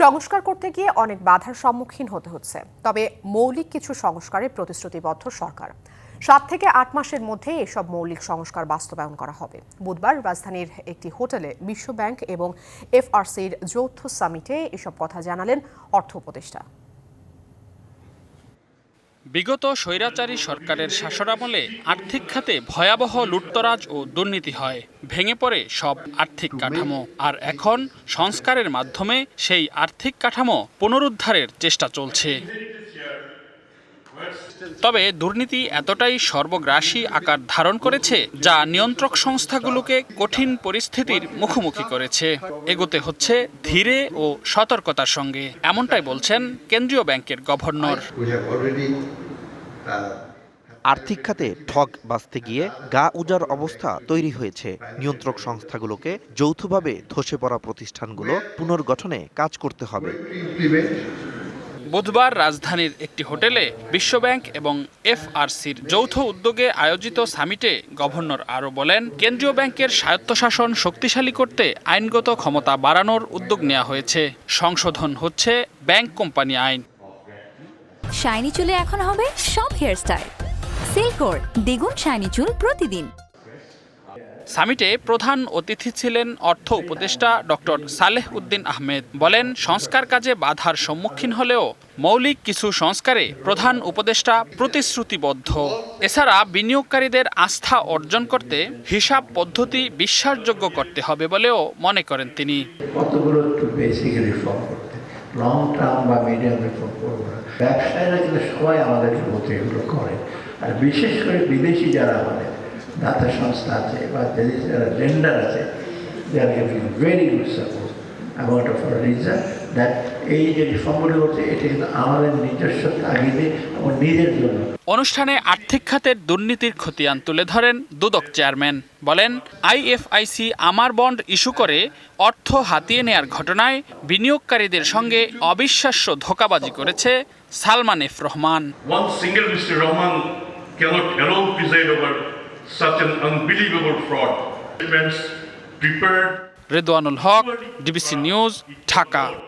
সংস্কার করতে গিয়ে অনেক বাধার সম্মুখীন হতে হচ্ছে। তবে মৌলিক কিছু সংস্কারের প্রতিশ্রুতিবদ্ধ সরকার। সাত থেকে আট মাসের মধ্যে এসব মৌলিক সংস্কার বাস্তবায়ন করা হবে। বুধবার রাজধানীর একটি হোটেলে বিশ্বব্যাংক এবং এফআরসির যৌথ সামিটে এসব কথা জানালেন অর্থ উপদেষ্টা। বিগত স্বৈরাচারী সরকারের শাসনামলে আর্থিক খাতে ভয়াবহ লুটতরাজ ও দুর্নীতি হয়। ভেঙে পড়ে সব আর্থিক কাঠামো। আর এখন সংস্কারের মাধ্যমে সেই আর্থিক কাঠামো পুনরুদ্ধারের চেষ্টা চলছে। তবে দুর্নীতি এতটাই সর্বগ্রাসী আকার ধারণ করেছে যা নিয়ন্ত্রক সংস্থাগুলোকে কঠিন পরিস্থিতির মুখোমুখি করেছে। এগোতে হচ্ছে ধীরে ও সতর্কতার সঙ্গে, এমনটাই বলছেন কেন্দ্রীয় ব্যাংকের গভর্নর। আর্থিক খাতে ঠগ বাঁচতে গিয়ে গা উজার অবস্থা তৈরি হয়েছে। নিয়ন্ত্রক সংস্থাগুলোকে যৌথভাবে ধসে পড়া প্রতিষ্ঠানগুলো পুনর্গঠনে কাজ করতে হবে। বুধবার রাজধানীর একটি হোটেলে বিশ্বব্যাংক এবং এফআরসির যৌথ উদ্যোগে আয়োজিত সামিটে গভর্নর আরও বলেন, কেন্দ্রীয় ব্যাংকের স্বায়ত্তশাসন শক্তিশালী করতে আইনগত ক্ষমতা বাড়ানোর উদ্যোগ নেওয়া হয়েছে। সংশোধন হচ্ছে ব্যাংক কোম্পানি আইন। শাইনি চুলে এখন হবে সব হেয়ারস্টাইল। সিল্কোর দ্বিগুণ শাইনি চুল প্রতিদিন। সামিটে প্রধান অতিথি ছিলেন অর্থ উপদেষ্টা ডক্টর সালেহ উদ্দিন আহমেদ। বলেন, সংস্কার কাজে বাধার সম্মুখীন হলেও মৌলিক কিছু সংস্কারে প্রধান উপদেষ্টা প্রতিশ্রুতিবদ্ধ। এছাড়া বিনিয়োগকারীদের আস্থা অর্জন করতে হিসাব পদ্ধতি বিশ্বাসযোগ্য করতে হবে বলেও মনে করেন তিনি। লং টার্ম বা মিডিয়াম রিফর্ম করব ব্যবসায়ীরা কিন্তু সবাই আমাদের মতো এগুলো করে। আর বিশেষ করে বিদেশি যারা আমাদের দাতা সংস্থা আছে বা লেন্ডার আছে যারা giving very good support amount of reason that এই যে রিফর্মগুলো করছে এটা কিন্তু আমাদের নিজস্ব তাগিদে এবং নিজের জন্য অনুষ্ঠানে আর্থিক খাতের দুর্নীতির খতিয়ান তুলে ধরেন দুদক চেয়ারম্যান বলেন আইএফআইসি আমার বন্ড ইস্যু করে অর্থ হাতিয়ে নেয়ার ঘটনায় বিনিয়োগকারীদের সঙ্গে অবিশ্বাস্য ধোকাবাজি করেছে Salman F Rahman One single Mr. Rahman cannot alone preside over such an unbelievable fraud. Events prepared. Ridwanul Haq, DBC News, Dhaka.